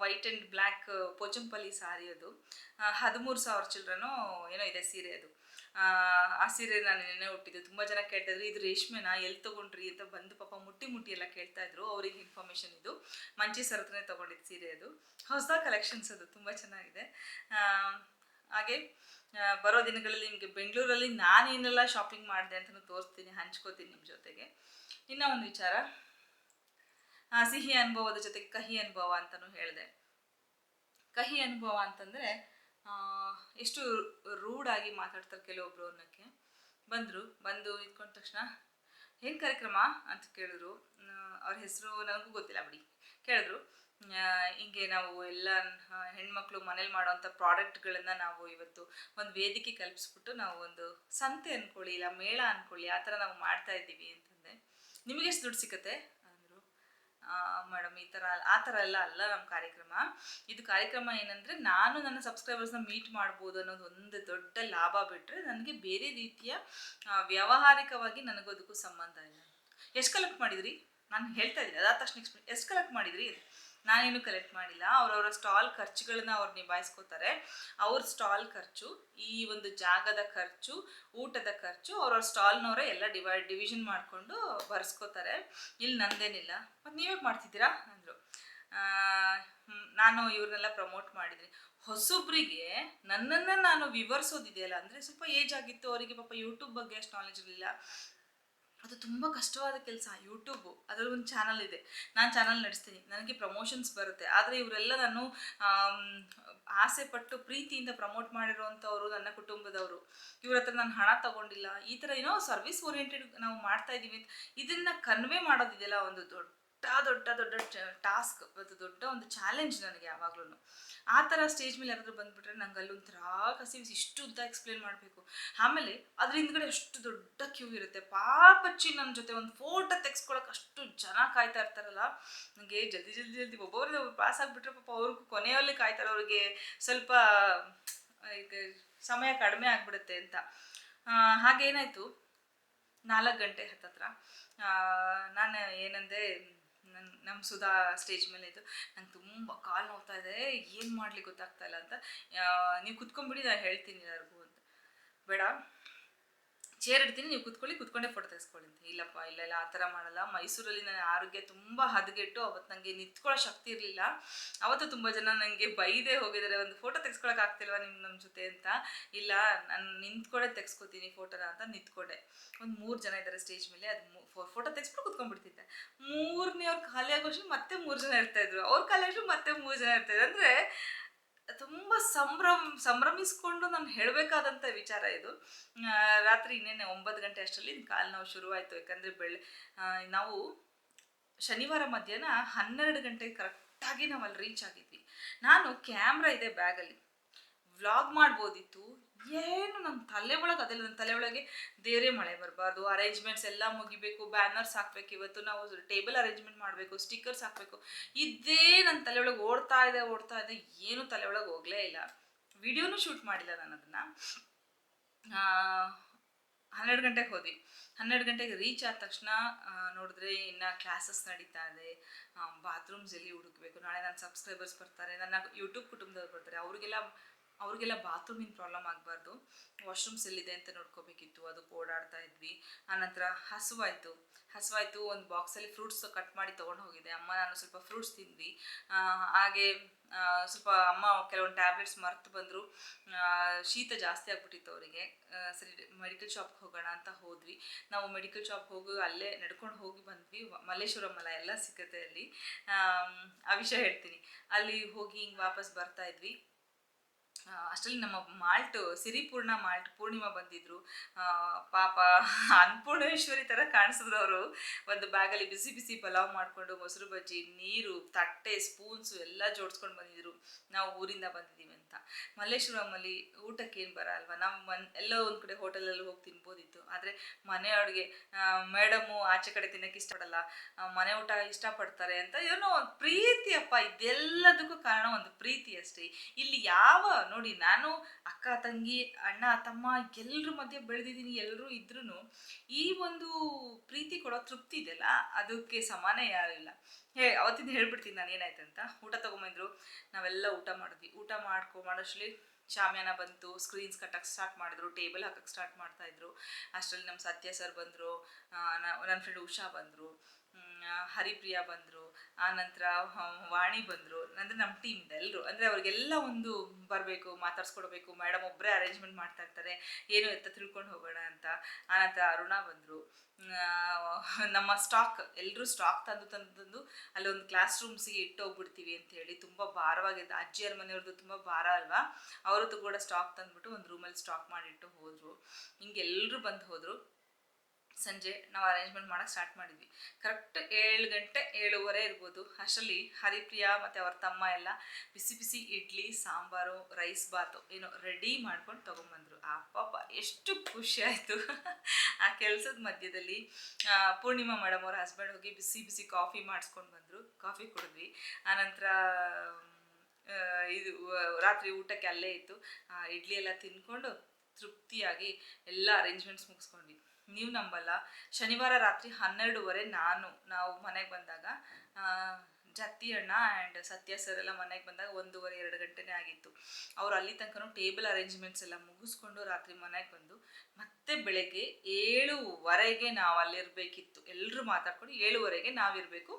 White and black Pochampally sari ಅದು. ಹದಿಮೂರು ಸಾವಿರ ಚಿಲ್ಡ್ರನು ಏನೋ ಇದೆ ಸೀರೆ ಅದು. ಆ, ಸೀರೆ ನಾನು ನೆನೆ ಹುಟ್ಟಿದ್ದು ತುಂಬ ಜನ ಕೇಳ್ತಾ ಇದ್ರು ಇದು ರೇಷ್ಮೆನ? ಎಲ್ಲಿ ತೊಗೊಂಡ್ರಿ? ಅಂತ ಬಂದು ಪಾಪ ಮುಟ್ಟಿ ಮುಟ್ಟಿ ಎಲ್ಲ ಕೇಳ್ತಾ ಇದ್ರು. ಅವ್ರಿಗೆ ಇನ್ಫಾರ್ಮೇಷನ್ ಇದು. ಮಂಚಿ ಸರ್ ತೊಗೊಂಡಿದ್ದು ಸೀರೆ ಅದು. ಹೊಸ ಕಲೆಕ್ಷನ್ಸ್ ಅದು. ತುಂಬ ಚೆನ್ನಾಗಿದೆ. ಹಾಗೆ ಬರೋ ದಿನಗಳಲ್ಲಿ ನಿಮಗೆ ಬೆಂಗಳೂರಲ್ಲಿ ನಾನೇನೆಲ್ಲ ಶಾಪಿಂಗ್ ಮಾಡಿದೆ ಅಂತಲೂ ತೋರಿಸ್ತೀನಿ ಹಂಚ್ಕೋತೀನಿ ನಿಮ್ಮ ಜೊತೆಗೆ. ಇನ್ನೂ ಒಂದು ವಿಚಾರ. ಸಿಹಿ ಅನುಭವದ ಜೊತೆಗೆ ಕಹಿ ಅನುಭವ ಅಂತಲೂ ಹೇಳಿದೆ. ಕಹಿ ಅನುಭವ ಅಂತಂದರೆ ಎಷ್ಟು ರೂಡಾಗಿ ಮಾತಾಡ್ತಾರೆ ಕೆಲವೊಬ್ರು ಅನ್ನೋಕ್ಕೆ. ಬಂದರು, ಬಂದು ಇದ್ಕೊಂಡ ತಕ್ಷಣ, ಏನು ಕಾರ್ಯಕ್ರಮ? ಅಂತ ಕೇಳಿದ್ರು. ಅವ್ರ ಹೆಸರು ನನಗೂ ಗೊತ್ತಿಲ್ಲ ಬಿಡಿ. ಕೇಳಿದ್ರು ಹಿಂಗೆ ನಾವು ಎಲ್ಲ ಹೆಣ್ಮಕ್ಳು ಮನೇಲಿ ಮಾಡೋವಂಥ ಪ್ರಾಡಕ್ಟ್ಗಳನ್ನು ನಾವು ಇವತ್ತು ಒಂದು ವೇದಿಕೆ ಕಲ್ಪಿಸ್ಬಿಟ್ಟು ನಾವು ಒಂದು ಸಂತೆ ಅಂದ್ಕೊಳ್ಳಿ ಇಲ್ಲ ಮೇಳ ಅಂದ್ಕೊಳ್ಳಿ ಆ ಥರ ನಾವು ಮಾಡ್ತಾ ಇದ್ದೀವಿ ಅಂತಂದೆ. ನಿಮಗೆಷ್ಟು ದುಡ್ಡು ಅಂದರು ಮೇಡಮ್ ಈ ಥರ ಆ ಥರ ಎಲ್ಲ ಅಲ್ಲ ನಮ್ಮ ಕಾರ್ಯಕ್ರಮ. ಇದು ಕಾರ್ಯಕ್ರಮ ಏನಂದರೆ ನಾನು ನನ್ನ ಸಬ್ಸ್ಕ್ರೈಬರ್ಸ್ನ ಮೀಟ್ ಮಾಡ್ಬೋದು ಅನ್ನೋದು ಒಂದು ದೊಡ್ಡ ಲಾಭ ಬಿಟ್ಟರೆ ನನಗೆ ಬೇರೆ ರೀತಿಯ ವ್ಯಾವಹಾರಿಕವಾಗಿ ನನಗೂ ಅದಕ್ಕೂ ಸಂಬಂಧ ಇಲ್ಲ. ಎಷ್ಟು ಕಲೆಕ್ಟ್ ಮಾಡಿದ್ರಿ? ನಾನು ಹೇಳ್ತಾ ಇದ್ದೀನಿ, ಅದಾದ ತಕ್ಷಣ ಎಷ್ಟು ಕಲೆಕ್ಟ್ ಮಾಡಿದ್ರಿ? ನಾನೇನು ಕಲೆಕ್ಟ್ ಮಾಡಿಲ್ಲ. ಅವರವರ ಸ್ಟಾಲ್ ಖರ್ಚುಗಳನ್ನ ಅವ್ರು ನಿಭಾಯಿಸ್ಕೋತಾರೆ. ಅವ್ರ ಸ್ಟಾಲ್ ಖರ್ಚು, ಈ ಒಂದು ಜಾಗದ ಖರ್ಚು, ಊಟದ ಖರ್ಚು ಅವ್ರವ್ರ ಸ್ಟಾಲ್ನವರೇ ಎಲ್ಲ ಡಿವೈಡ್ ಡಿವಿಷನ್ ಮಾಡಿಕೊಂಡು ಬರ್ಸ್ಕೋತಾರೆ. ಇಲ್ಲಿ ನಂದೇನಿಲ್ಲ. ಮತ್ತು ನೀವೇ ಮಾಡ್ತಿದ್ದೀರಾ? ಅಂದರು. ನಾನು ಇವ್ರನ್ನೆಲ್ಲ ಪ್ರಮೋಟ್ ಮಾಡಿದ್ದೀನಿ ಹೊಸೊಬ್ರಿಗೆ ನನ್ನನ್ನು ನಾನು ವಿವರಿಸೋದಿದೆಯಲ್ಲ, ಅಂದರೆ ಸ್ವಲ್ಪ ಏಜ್ ಆಗಿತ್ತು ಅವರಿಗೆ ಪಾಪ ಯೂಟ್ಯೂಬ್ ಬಗ್ಗೆ ಅಷ್ಟು ನಾಲೆಜ್ ಇರಲಿಲ್ಲ. ಅದು ತುಂಬ ಕಷ್ಟವಾದ ಕೆಲಸ ಯೂಟ್ಯೂಬು ಅದರಲ್ಲಿ ಒಂದು ಚಾನಲ್ ಇದೆ. ನಾನು ಚಾನಲ್ ನಡೆಸ್ತೀನಿ. ನನಗೆ ಪ್ರಮೋಷನ್ಸ್ ಬರುತ್ತೆ. ಆದರೆ ಇವರೆಲ್ಲ ನಾನು ಆಸೆ ಪಟ್ಟು ಪ್ರೀತಿಯಿಂದ ಪ್ರಮೋಟ್ ಮಾಡಿರುವಂಥವ್ರು ನನ್ನ ಕುಟುಂಬದವರು. ಇವ್ರ ಹತ್ರ ನಾನು ಹಣ ತಗೊಂಡಿಲ್ಲ. ಈ ಥರ ಏನೋ ಸರ್ವಿಸ್ ಓರಿಯೆಂಟೆಡ್ ನಾವು ಮಾಡ್ತಾ ಇದ್ದೀವಿ ಇದನ್ನು ಕನ್ವೆ ಮಾಡೋದಿದೆಯಲ್ಲ ಒಂದು ದೊಡ್ಡ ದೊಡ್ಡ ದೊಡ್ಡ ಟಾಸ್ಕ್, ಅದು ದೊಡ್ಡ ಒಂದು ಚಾಲೆಂಜ್ ನನಗೆ ಯಾವಾಗ್ಲೂ. ಆ ಥರ ಸ್ಟೇಜ್ ಮೇಲೆ ಯಾರಾದರೂ ಬಂದುಬಿಟ್ರೆ ನಂಗೆ ಅಲ್ಲೊಂಥರ ಕಸಿ ಇಷ್ಟು ಉದ್ದ ಎಕ್ಸ್ಪ್ಲೇನ್ ಮಾಡಬೇಕು. ಆಮೇಲೆ ಅದ್ರ ಹಿಂದ್ಗಡೆ ಅಷ್ಟು ದೊಡ್ಡ ಕ್ಯೂ ಇರುತ್ತೆ. ಪಾಪಚ್ಚಿ ನನ್ನ ಜೊತೆ ಒಂದು ಫೋಟೋ ತೆಗೆಸ್ಕೊಳಕ್ಕೆ ಅಷ್ಟು ಜನ ಕಾಯ್ತಾ ಇರ್ತಾರಲ್ಲ. ನನಗೆ ಜಲ್ದಿ ಜಲ್ದಿ ಜಲ್ದಿ ಒಬ್ಬೊಬ್ರು ಪಾಸ್ ಆಗಿಬಿಟ್ರೆ ಪಾಪ ಅವ್ರಿಗೂ ಕೊನೆಯಲ್ಲಿ ಕಾಯ್ತಾರೆ. ಅವ್ರಿಗೆ ಸ್ವಲ್ಪ ಈಗ ಸಮಯ ಕಡಿಮೆ ಆಗಿಬಿಡುತ್ತೆ ಅಂತ. ಹಾಗೇನಾಯಿತು? ನಾಲ್ಕು ಗಂಟೆ ಹತ್ತತ್ರ. ನಾನು ಏನಂದೆ ನನ್ನ ನಮ್ಮ ಸುಧಾ ಸ್ಟೇಜ್ ಮೇಲೆ ಇದ್ದು, ನಂಗೆ ತುಂಬ ಕಾಲು ನೋಡ್ತಾ ಇದೆ ಏನು ಮಾಡ್ಲಿಕ್ಕೆ ಗೊತ್ತಾಗ್ತಾ ಇಲ್ಲ ಅಂತ ನೀವು ಕುತ್ಕೊಂಡ್ಬಿಡಿ ನಾನು ಹೇಳ್ತೀನಿ ಎಲ್ಲರಿಗೂ ಅಂತ. ಬೇಡ. ಚೇರ್ ಇಡ್ತೀನಿ, ನೀವು ಕುತ್ಕೊಳ್ಳಿ, ಕುತ್ಕೊಂಡೇ ಫೋಟೋ ತೆಗೆಸ್ಕೊಳ್ಳಿ ಅಂತ. ಇಲ್ಲಪ್ಪ, ಇಲ್ಲ ಇಲ್ಲ, ಆ ಥರ ಮಾಡಲ್ಲ. ಮೈಸೂರಲ್ಲಿ ನನ್ನ ಆರೋಗ್ಯ ತುಂಬ ಹದಗೆಟ್ಟು ಅವತ್ತು ನನಗೆ ನಿಂತ್ಕೊಳ್ಳೋ ಶಕ್ತಿ ಇರಲಿಲ್ಲ. ಅವತ್ತು ತುಂಬ ಜನ ನನಗೆ ಬೈದೇ ಹೋಗಿದ್ದಾರೆ, ಒಂದು ಫೋಟೋ ತೆಗೆಸ್ಕೊಳಕ್ಕೆ ಆಗ್ತಿಲ್ವ ನಿಮ್ಮ ನಮ್ಮ ಜೊತೆ ಅಂತ. ಇಲ್ಲ, ನಾನು ನಿಂತ್ಕೊಂಡೆ ತೆಗೆಸ್ಕೊತೀನಿ ಫೋಟೋನ ಅಂತ ನಿಂತ್ಕೊಂಡೆ. ಒಂದು ಮೂರು ಜನ ಇದ್ದಾರೆ ಸ್ಟೇಜ್ ಮೇಲೆ, ಅದು ಫೋಟೋ ತೆಗೆಸ್ಬಿಟ್ಟು ಕುತ್ಕೊಂಡ್ಬಿಡ್ತಿದ್ದೆ. ಮೂರನೇ ಅವ್ರು ಖಾಲಿ ಆಗೋಷ್ಟು ಮತ್ತೆ ಮೂರು ಜನ ಇರ್ತಾಯಿದ್ರು ಅವ್ರು ಖಾಲಿ ಆಗೋಷ್ಟು ಮತ್ತೆ ಮೂರು ಜನ ಇರ್ತಾಯಿದ್ರು ಅಂದರೆ ತುಂಬ ಸಂಭ್ರಮ, ಸಂಭ್ರಮಿಸ್ಕೊಂಡು ನಾನು ಹೇಳಬೇಕಾದಂಥ ವಿಚಾರ ಇದು. ರಾತ್ರಿ ಇನ್ನೇನೆ ಒಂಬತ್ತು ಗಂಟೆ ಅಷ್ಟರಲ್ಲಿ ಕಾಲು ನಾವು ಶುರುವಾಯಿತು. ಯಾಕಂದರೆ ಬೆಳೆ ನಾವು ಶನಿವಾರ ಮಧ್ಯಾಹ್ನ ಹನ್ನೆರಡು ಗಂಟೆಗೆ ಕರೆಕ್ಟಾಗಿ ನಾವು ಅಲ್ಲಿ ರೀಚ್ ಆಗಿದ್ವಿ. ನಾನು ಕ್ಯಾಮ್ರಾ ಇದೆ ಬ್ಯಾಗಲ್ಲಿ ವ್ಲಾಗ್ ಮಾಡ್ಬೋದಿತ್ತು ಏನು ನನ್ನ ತಲೆ ಒಳಗೆ ಅದೆಲ್ಲ ನನ್ನ ತಲೆ ಒಳಗೆ ದೇರೆ ಮಳೆ ಬರಬಾರ್ದು. ಅರೇಂಜ್ಮೆಂಟ್ಸ್ ಎಲ್ಲ ಮುಗಿಬೇಕು ಬ್ಯಾನರ್ಸ್ ಹಾಕ್ಬೇಕು, ಇವತ್ತು ನಾವು ಟೇಬಲ್ ಅರೇಂಜ್ಮೆಂಟ್ ಮಾಡಬೇಕು ಸ್ಟಿಕ್ಕರ್ಸ್ ಹಾಕಬೇಕು. ಇದೇ ನನ್ನ ತಲೆ ಒಳಗೆ ಓಡ್ತಾ ಇದೆ ಓಡ್ತಾ ಇದೆ, ಏನು ತಲೆ ಒಳಗೆ ಹೋಗಲೇ ಇಲ್ಲ. ವಿಡಿಯೋನೂ ಶೂಟ್ ಮಾಡಿಲ್ಲ ನಾನು ಅದನ್ನು. ಹನ್ನೆರಡು ಗಂಟೆಗೆ ಹೋದ್ವಿ. ಹನ್ನೆರಡು ಗಂಟೆಗೆ ರೀಚ್ ಆದ ತಕ್ಷಣ ನೋಡಿದ್ರೆ ಇನ್ನು ಕ್ಲಾಸಸ್ ನಡೀತಾ ಇದೆ. ಬಾತ್ರೂಮ್ಸ್ ಎಲ್ಲಿ ಹುಡುಕ್ಬೇಕು? ನಾಳೆ ನನ್ನ ಸಬ್ಸ್ಕ್ರೈಬರ್ಸ್ ಬರ್ತಾರೆ, ನನ್ನ ಯೂಟ್ಯೂಬ್ ಕುಟುಂಬದವ್ರು ಬರ್ತಾರೆ. ಅವ್ರಿಗೆಲ್ಲ ಅವ್ರಿಗೆಲ್ಲ ಬಾತ್ರೂಮಿನ ಪ್ರಾಬ್ಲಮ್ ಆಗಬಾರ್ದು. ವಾಶ್ರೂಮ್ಸ್ ಎಲ್ಲಿದೆ ಅಂತ ನೋಡ್ಕೋಬೇಕಿತ್ತು, ಅದಕ್ಕೆ ಓಡಾಡ್ತಾ ಇದ್ವಿ. ಆನಂತರ ಹಸುವಾಯಿತು. ಹಸುವಾಯಿತು, ಒಂದು ಬಾಕ್ಸಲ್ಲಿ ಫ್ರೂಟ್ಸ್ ಕಟ್ ಮಾಡಿ ತೊಗೊಂಡು ಹೋಗಿದ್ದೆ. ಅಮ್ಮ, ನಾನು ಸ್ವಲ್ಪ ಫ್ರೂಟ್ಸ್ ತಿಂದ್ವಿ. ಹಾಗೆ ಸ್ವಲ್ಪ ಅಮ್ಮ ಕೆಲವೊಂದು ಟ್ಯಾಬ್ಲೆಟ್ಸ್ ಮರೆತು ಬಂದರು. ಶೀತ ಜಾಸ್ತಿ ಆಗಿಬಿಟ್ಟಿತ್ತು ಅವರಿಗೆ. ಸರಿ, ಮೆಡಿಕಲ್ ಶಾಪ್ಗೆ ಹೋಗೋಣ ಅಂತ ಹೋದ್ವಿ. ನಾವು ಮೆಡಿಕಲ್ ಶಾಪ್ ಹೋಗಿ ಅಲ್ಲೇ ನಡ್ಕೊಂಡು ಹೋಗಿ ಬಂದ್ವಿ. ಮಲ್ಲೇಶ್ವರ ಮಲ ಎಲ್ಲ ಸಿಕ್ಕತ್ತೆ ಅಲ್ಲಿ. ಆ ವಿಷಯ ಹೇಳ್ತೀನಿ. ಅಲ್ಲಿ ಹೋಗಿ ಹಿಂಗೆ ವಾಪಸ್ ಬರ್ತಾ ಇದ್ವಿ. ಅಷ್ಟರಲ್ಲಿ ನಮ್ಮ ಮಾಲ್ಟ್, ಸಿರಿಪೂರ್ಣ ಮಾಲ್ಟ್ ಪೂರ್ಣಿಮಾ ಬಂದಿದ್ರು. ಪಾಪ ಅನ್ನಪೂರ್ಣೇಶ್ವರಿ ಥರ ಕಾಣಿಸಿದ್ರು ಅವರು ಒಂದು ಬ್ಯಾಗಲ್ಲಿ ಬಿಸಿ ಬಿಸಿ ಪಲಾವ್ ಮಾಡಿಕೊಂಡು, ಮೊಸರು ಬಜ್ಜಿ, ನೀರು, ತಟ್ಟೆ, ಸ್ಪೂನ್ಸು ಎಲ್ಲ ಜೋಡಿಸ್ಕೊಂಡು ಬಂದಿದ್ರು. ನಾವು ಊರಿಂದ ಬಂದಿದ್ದೀವಿ ಅಂತ. ಮಲ್ಲೇಶ್ವರಮಲ್ಲಿ ಊಟಕ್ಕೆ ಏನು ಬರಲ್ವಾ ನಾವು ಮನ್, ಎಲ್ಲೋ ಒಂದು ಕಡೆ ಹೋಟೆಲಲ್ಲಿ ಹೋಗಿ ತಿನ್ಬೋದಿತ್ತು. ಆದರೆ ಮನೆ ಅಡುಗೆ ಮೇಡಮು ಆಚೆ ಕಡೆ ತಿನ್ನೋಕ್ಕೆ ಇಷ್ಟಪಡಲ್ಲ. ಮನೆ ಊಟ ಇಷ್ಟಪಡ್ತಾರೆ ಅಂತ ಏನೋ ಒಂದು ಪ್ರೀತಿ ಅಪ್ಪ ಇದೆಲ್ಲದಕ್ಕೂ ಕಾರಣ ಒಂದು ಪ್ರೀತಿ ಅಷ್ಟೇ. ಇಲ್ಲಿ ಯಾವ ನೋಡಿ, ನಾನು ಅಕ್ಕ, ತಂಗಿ, ಅಣ್ಣ, ತಮ್ಮ ಎಲ್ಲರ ಮಧ್ಯೆ ಬೆಳೆದಿದ್ದೀನಿ ಎಲ್ಲರೂ ಇದ್ರೂ ಈ ಒಂದು ಪ್ರೀತಿ ಕೊಡೋ ತೃಪ್ತಿ ಇದೆಯಲ್ಲ, ಅದಕ್ಕೆ ಸಮಾನ ಯಾರಿಲ್ಲ ಹೇ, ಅವತ್ತಿಂದ ಹೇಳ್ಬಿಡ್ತೀನಿ ನಾನು ಏನಾಯ್ತು ಅಂತ. ಊಟ ತೊಗೊಂಬಂದ್ರು, ನಾವೆಲ್ಲ ಊಟ ಮಾಡಿದ್ವಿ. ಊಟ ಮಾಡ್ಕೊ, ಮಾಡೋಷ್ಟರಲ್ಲಿ ಶಾಮಿಯಾನ ಬಂತು ಸ್ಕ್ರೀನ್ಸ್ ಕಟ್ಟಕ್ಕೆ ಸ್ಟಾರ್ಟ್ ಮಾಡಿದ್ರು ಟೇಬಲ್ ಹಾಕಕ್ಕೆ ಸ್ಟಾರ್ಟ್ ಮಾಡ್ತಾ ಇದ್ರು. ಅಷ್ಟರಲ್ಲಿ ನಮ್ಮ ಸತ್ಯ ಸರ್ ಬಂದರು ನನ್ನ ಫ್ರೆಂಡ್ ಉಷಾ ಬಂದರು. ಹರಿಪ್ರಿಯಾ ಬಂದರು ಆನಂತರ ವಾಣಿ ಬಂದರು ಅಂದರೆ ನಮ್ಮ ಟೀಮ್ ಎಲ್ಲರೂ ಅಂದರೆ ಅವ್ರಿಗೆಲ್ಲ ಒಂದು ಬರಬೇಕು, ಮಾತಾಡ್ಸ್ಕೊಡ್ಬೇಕು ಮೇಡಮ್ ಒಬ್ಬರೇ ಅರೇಂಜ್ಮೆಂಟ್ ಮಾಡ್ತಾ ಇರ್ತಾರೆ, ಏನು ಎತ್ತ ತಿಳ್ಕೊಂಡು ಹೋಗೋಣ ಅಂತ. ಆನಂತರ ಅರುಣ ಬಂದರು. ನಮ್ಮ ಸ್ಟಾಕ್ ಎಲ್ಲರೂ ಸ್ಟಾಕ್ ತಂದು ತಂದು ತಂದು ಒಂದು ಕ್ಲಾಸ್ ರೂಮ್ಸಿಗೆ ಇಟ್ಟು ಹೋಗ್ಬಿಡ್ತೀವಿ ಅಂತ ಹೇಳಿ ತುಂಬ ಭಾರವಾಗಿದೆ. ಅಜ್ಜಿಯರ ಮನೆಯವ್ರದ್ದು ತುಂಬ ಭಾರ ಅಲ್ವಾ? ಅವರದ್ದು ಕೂಡ ಸ್ಟಾಕ್ ತಂದುಬಿಟ್ಟು ಒಂದು ರೂಮಲ್ಲಿ ಸ್ಟಾಕ್ ಮಾಡಿಟ್ಟು ಹೋದರು. ಹಿಂಗೆ ಎಲ್ಲರೂ ಬಂದು ಹೋದರು. ಸಂಜೆ ನಾವು ಅರೇಂಜ್ಮೆಂಟ್ ಮಾಡೋಕ್ಕೆ ಸ್ಟಾರ್ಟ್ ಮಾಡಿದ್ವಿ. ಕರೆಕ್ಟ್ ಏಳು ಗಂಟೆ ಏಳುವರೆ ಇರ್ಬೋದು. ಅಷ್ಟರಲ್ಲಿ ಹರಿಪ್ರಿಯಾ ಮತ್ತು ಅವ್ರ ತಮ್ಮ ಎಲ್ಲ ಬಿಸಿ ಬಿಸಿ ಇಡ್ಲಿ, ಸಾಂಬಾರು ರೈಸ್ ಬಾತು ಏನೋ ರೆಡಿ ಮಾಡ್ಕೊಂಡು ತೊಗೊಂಬಂದರು. ಆ ಪಾಪ ಎಷ್ಟು ಖುಷಿ ಆಯಿತು. ಆ ಕೆಲಸದ ಮಧ್ಯದಲ್ಲಿ ಪೂರ್ಣಿಮಾ ಮೇಡಮ್ ಅವ್ರ ಹಸ್ಬೆಂಡ್ ಹೋಗಿ ಬಿಸಿ ಬಿಸಿ ಕಾಫಿ ಮಾಡಿಸ್ಕೊಂಡು ಬಂದರು. ಕಾಫಿ ಕುಡಿದ್ವಿ. ಆನಂತರ ಇದು, ರಾತ್ರಿ ಊಟಕ್ಕೆ ಅಲ್ಲೇ ಇತ್ತು. ಇಡ್ಲಿ ಎಲ್ಲ ತಿನ್ಕೊಂಡು ತೃಪ್ತಿಯಾಗಿ ಎಲ್ಲ ಅರೇಂಜ್ಮೆಂಟ್ಸ್ ಮುಗಿಸ್ಕೊಂಡ್ವಿ. ನೀವು ನಂಬಲ್ಲ. ಶನಿವಾರ ರಾತ್ರಿ ಹನ್ನೆರಡುವರೆ ನಾನು ನಾವು ಮನೆಗೆ ಬಂದಾಗ ಜತ್ತಿ ಅಣ್ಣ ಆ್ಯಂಡ್ ಸತ್ಯ ಸರ್ ಎಲ್ಲ ಮನೆಗೆ ಬಂದಾಗ ಒಂದೂವರೆ, ಎರಡು ಗಂಟೆನೇ ಆಗಿತ್ತು. ಅವ್ರು ಅಲ್ಲಿ ತನಕನೂ ಟೇಬಲ್ ಅರೇಂಜ್ಮೆಂಟ್ಸ್ ಎಲ್ಲ ಮುಗಿಸ್ಕೊಂಡು ರಾತ್ರಿ ಮನೆಗೆ ಬಂದು ಮತ್ತೆ ಬೆಳಗ್ಗೆ ಏಳುವರೆಗೆ ನಾವು ಅಲ್ಲಿರಬೇಕಿತ್ತು. ಎಲ್ಲರೂ ಮಾತಾಡ್ಕೊಂಡು ಏಳುವರೆಗೆ ನಾವಿರಬೇಕು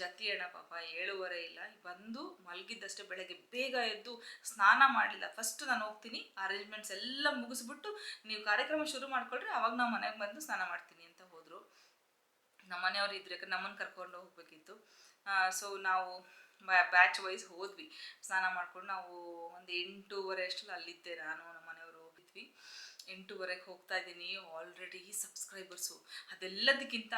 ಜತ್ತಿ ಅಣ್ಣ ಪಾಪ ಏಳುವರೆ ಇಲ್ಲ. ಬಂದು ಮಲಗಿದ್ದಷ್ಟೇ ಬೆಳಗ್ಗೆ ಬೇಗ ಎದ್ದು ಸ್ನಾನ ಮಾಡಿಲ್ಲ ಫಸ್ಟ್ ನಾನು ಹೋಗ್ತೀನಿ ಅರೇಂಜ್ಮೆಂಟ್ಸ್ ಎಲ್ಲ ಮುಗಿಸ್ಬಿಟ್ಟು ನೀವು ಕಾರ್ಯಕ್ರಮ ಶುರು ಮಾಡ್ಕೊಳ್ರಿ, ಅವಾಗ ನಾವು ಮನೆಗೆ ಬಂದು ಸ್ನಾನ ಮಾಡ್ತೀನಿ ಅಂತ ಹೋದರು. ನಮ್ಮ ಮನೆಯವ್ರು ಇದ್ರೆ ನಮ್ಮನ್ನು ಕರ್ಕೊಂಡು ಹೋಗ್ಬೇಕಿತ್ತು. ಸೊ ನಾವು ಬ್ಯಾಚ್ ವೈಸ್ ಹೋದ್ವಿ. ಸ್ನಾನ ಮಾಡ್ಕೊಂಡು ನಾವು ಒಂದು ಎಂಟೂವರೆ ಅಷ್ಟಲ್ಲಿ ಅಲ್ಲಿದ್ದೆ ನಾನು, ನಮ್ಮ ಮನೆಯವರು ಹೋಗಿದ್ವಿ ಎಂಟೂವರೆಗೆ ಹೋಗ್ತಾ ಇದ್ದೀನಿ. ಆಲ್ರೆಡಿ ಸಬ್ಸ್ಕ್ರೈಬರ್ಸು ಅದೆಲ್ಲದಕ್ಕಿಂತ